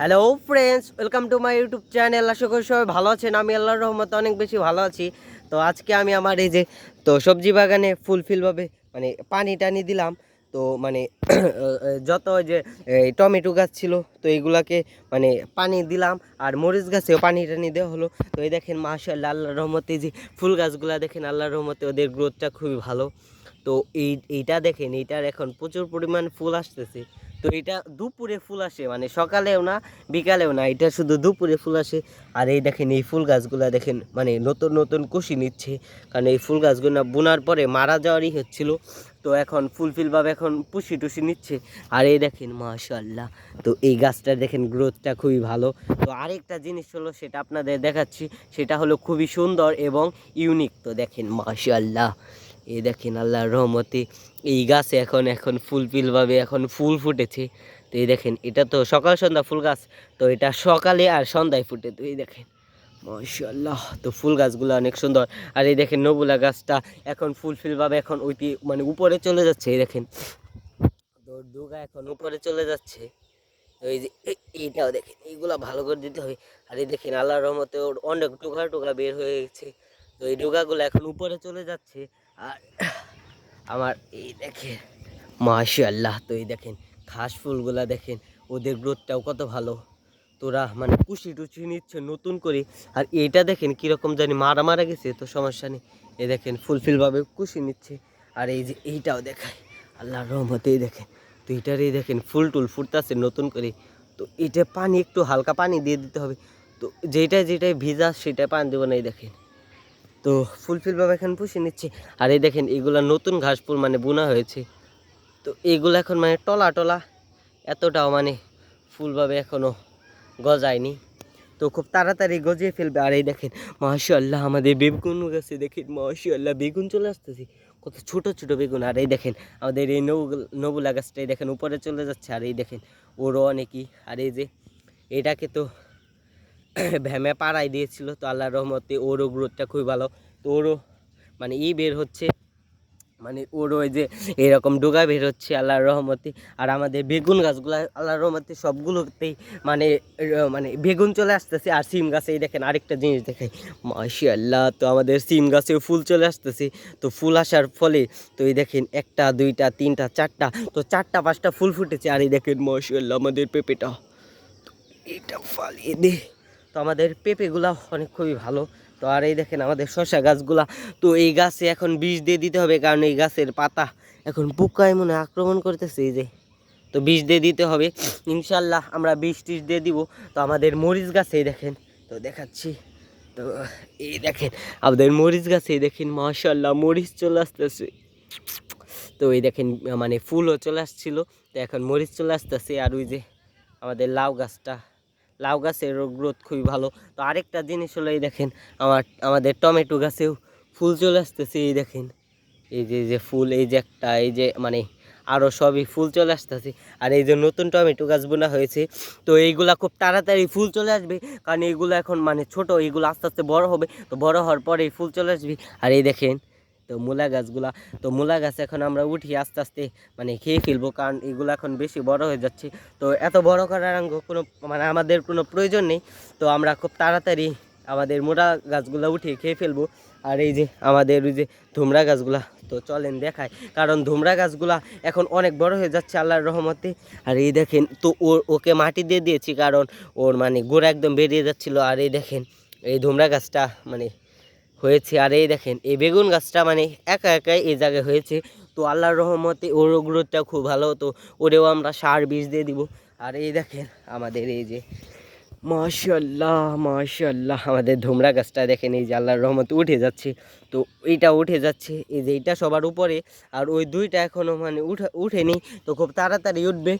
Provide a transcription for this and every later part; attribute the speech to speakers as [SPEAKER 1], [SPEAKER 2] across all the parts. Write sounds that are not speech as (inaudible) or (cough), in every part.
[SPEAKER 1] Hello friends welcome to my YouTube channel আশা করি সবাই ভালো আছেন। আমি আল্লাহর রহমতে অনেক বেশি ভালো আছি। তো আজকে আমি আমার এই যে, তো সবজি বাগানে ফুলফিলভাবে মানে পানি টানি দিলাম। তো মানে (clears throat) যত যে টমেটো গাছ ছিল, তো এইগুলাকে মানে পানি দিলাম। আর মরিচ গাছেও পানি টানি দেওয়া হলো। তো এই দেখেন, মাশাআল্লাহ, আল্লাহর রহমতে যে ফুল গাছগুলা দেখেন, আল্লাহর রহমতে ওদের গ্রোথটা খুবই ভালো। তো এই, এইটা দেখেন, এইটার এখন প্রচুর পরিমাণ ফুল আসতেছে। তো এটা দুপুরে ফুল আসে মানে সকালেও না, বিকালেও না, এটা শুধু দুপুরে ফুল আসে। আর এই দেখেন, এই ফুল গাছগুলো দেখেন মানে নতুন নতুন কুশি নিচ্ছে। কারণ এই ফুল গাছগুলো বোনার পরে মারা যাওয়ারই হচ্ছিল। তো এখন ফুলফিলভাবে এখন পুষি টুসি নিচ্ছে। আর এই দেখেন মাশাল্লাহ তো এই গাছটার দেখেন, গ্রোথটা খুবই ভালো। তো আরেকটা জিনিস হলো, সেটা আপনাদের দেখাচ্ছি। সেটা হলো খুবই সুন্দর এবং ইউনিক। তো দেখেন মাশাল্লাহ এই দেখেন আল্লাহর রহমতে এই গাছে এখন এখন ফুলফিলভাবে এখন ফুল ফুটেছে। তো এই দেখেন, এটা তো সকাল সন্ধ্যা ফুল গাছ, তো এটা সকালে আর সন্ধ্যায় ফুটে। তো এই দেখেন মাশাল্লাহ তো ফুল গাছগুলো অনেক সুন্দর। আর এই দেখেন নবুলা গাছটা এখন ফুলফিলভাবে এখন ওইটি মানে উপরে চলে যাচ্ছে, এই দেখেন। ডুগা এখন উপরে চলে যাচ্ছে। এই যে এ- এইটাও দেখেন, এইগুলা ভালো করে দিতে হবে। আর এই দেখেন আল্লাহর রহমতে ওর অনেক টুকরা টুকরা বের হয়ে গেছে। তো এই ডুগাগুলো এখন উপরে চলে যাচ্ছে। আর আমার এই দেখেন মাশাল্লাহ তো এই দেখেন, ঘাস ফুলগুলা দেখেন, ওদের গ্রোথটাও কত ভালো। তোরা মানে কুশি টুচি নিচ্ছে নতুন করে, আর এইটা দেখেন কীরকম জানি মারা মারা গেছে, তো সমস্যা নেই। এই দেখেন, ফুলফিলভাবে কুশি নিচ্ছে, আর এই যে এইটাও দেখায়, আল্লাহর রহমতেই দেখেন, তো এইটারই দেখেন ফুল টুল ফুটতেছে নতুন করে, তো এটা পানি একটু হালকা পানি দিয়ে দিতে হবে, তো যেটা যেটাই ভিজা সেটা পানি দেবো না, এই দেখেন। তো ফুলফিলভাবে এখন পুষে নিচ্ছে। আর এই দেখেন, এগুলা নতুন ঘাস ফুল মানে বোনা হয়েছে। তো এগুলো এখন মানে টলা টলা, এতটাও মানে ফুলভাবে এখনও গজায়নি। তো খুব তাড়াতাড়ি গজিয়ে ফেলবে। আর এই দেখেন মাশাল্লাহ আমাদের বেগুন গাছে দেখেন মাশাল্লাহ বেগুন চলে আসতেছে। কত ছোট ছোট বেগুন। আর এই দেখেন, আমাদের এই নবুলা গাছটা এই দেখেন, উপরে চলে যাচ্ছে। আর এই দেখেন, ওরও অনেকই। আর এই যে, এটাকে তো ভ্যামে পাড়াই দিয়েছিল, তো আল্লাহর রহমতে ওরও গ্রোথটা খুবই ভালো। তো ওরও মানে ই বের হচ্ছে মানে ওর ওই যে এরকম ডোগা বের হচ্ছে আল্লাহর রহমতে। আর আমাদের বেগুন গাছগুলো, আল্লাহর রহমতে সবগুলোতেই মানে মানে বেগুন চলে আসতেছে আর সিম গাছে। দেখেন আরেকটা জিনিস দেখাই। মাসি আল্লাহ তো আমাদের সিম গাছেও ফুল চলে আসতেছে। তো ফুল আসার ফলে, তো এই দেখেন একটা, দুইটা, তিনটা, চারটা, তো চারটা, পাঁচটা ফুল ফুটেছে। আর এই দেখেন মাসি আল্লাহ আমাদের পেঁপেটা। এটা ফালিয়ে দে। তো আমাদের পেঁপেগুলা অনেক খুবই ভালো। তো আর এই দেখেন আমাদের শশা গাছগুলা। তো এই গাছে এখন বিষ দিয়ে দিতে হবে, কারণ এই গাছের পাতা এখন পোকায় মনে আক্রমণ করতেছে এই যে। তো বিষ দিয়ে দিতে হবে। ইনশাল্লাহ আমরা বিষ টিষ দিয়ে দিব। তো আমাদের মরিচ গাছে দেখেন, তো দেখাচ্ছি। তো এই দেখেন, আমাদের মরিচ গাছে দেখেন মাশাল্লাহ মরিচ চলে আসতেছে। তো এই দেখেন মানে ফুলও চলে আসছিল। তো এখন মরিচ চলে আসতেছে, আর ওই যে আমাদের লাউ গাছটা। লাউ গাছের গ্রোথ খুবই ভালো। তো আরেকটা জিনিস হলো, এই দেখেন, আমার, আমাদের টমেটো গাছেও ফুল চলে আসতেছে, এই দেখেন। এই যে যে ফুল, এই যে একটা, এই যে মানে আরও সবই ফুল চলে আসতেছে। আর এই যে নতুন টমেটো গাছ বোনা হয়েছে, তো এইগুলা খুব তাড়াতাড়ি ফুল চলে আসবে, কারণ এইগুলো এখন মানে ছোট, এইগুলো আস্তে আস্তে বড় হবে, তো বড় হওয়ার পরে ফুল চলে আসবে। আর এই দেখেন তো মূলা গাছগুলা, তো মূলা গাছ এখন আমরা উঠি আস্তে আস্তে মানে খেয়ে ফেলব, কারণ এগুলো এখন বেশি বড় হয়ে যাচ্ছে। তো এত বড় করার কোনো মানে আমাদের কোনো প্রয়োজন নেই। তো আমরা খুব তাড়াতাড়ি আমাদের মোটা গাছগুলো উঠিয়ে খেয়ে ফেলব। আর এই যে আমাদের ওই যে ধুমরা গাছগুলা, তো চলেন দেখায় কারণ ধুমরা গাছগুলা এখন অনেক বড় হয়ে যাচ্ছে আল্লাহর রহমতে। আর এই দেখেন, তো ওর ওকে মাটি দিয়ে দিয়েছি, কারণ ওর মানে গোড়া একদম বেরিয়ে যাচ্ছিল। আর এই দেখেন, এই ধুমরা গাছটা মানে হয়েছে। আর এই দেখেন, এই বেগুন গাছটা মানে একা একাই এই জায়গায় হয়েছে। তো আল্লাহর রহমতে ওর গ্রোথটা খুব ভালো তো ওরেও আমরা সার বীজ দিয়ে দিব। আর এই দেখেন আমাদের এই যে মাশাল্লাহ মাশাল্লাহ আমাদের ধুমরা গাছটা দেখেন, এই যে আল্লাহর রহমতে উঠে যাচ্ছে। তো এইটা উঠে যাচ্ছে, এই যে এইটা সবার উপরে। আর ওই দুইটা এখনও মানে উঠে, উঠেনি, তো খুব তাড়াতাড়ি উঠবে।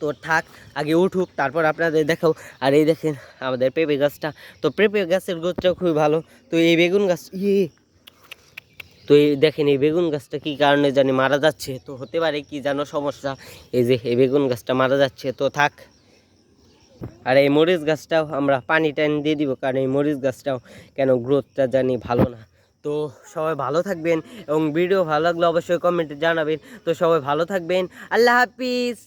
[SPEAKER 1] তো থাক, আগে উঠুক, তারপর আপনাদের দেখাও আর এই দেখেন আমাদের পেঁপে গাছটা। তো পেঁপে গাছের গ্রোথটাও খুবই ভালো। তো এই বেগুন গাছ ইয়ে তো এই দেখেন এই বেগুন গাছটা কী কারণে জানি মারা যাচ্ছে? তো হতে পারে কি জানো সমস্যা? এই যে, এই বেগুন গাছটা মারা যাচ্ছে। তো থাক। আর এই মরিচ গাছটাও আমরা পানি টানি দিয়ে দিব, কারণ এই মরিচ গাছটাও কেন গ্রোথটা জানি ভালো না। তো সবাই ভালো থাকবেন এবং ভিডিও ভালো লাগলে অবশ্যই কমেন্টে জানাবেন। তো সবাই ভালো থাকবেন। আল্লাহ হাফিজ।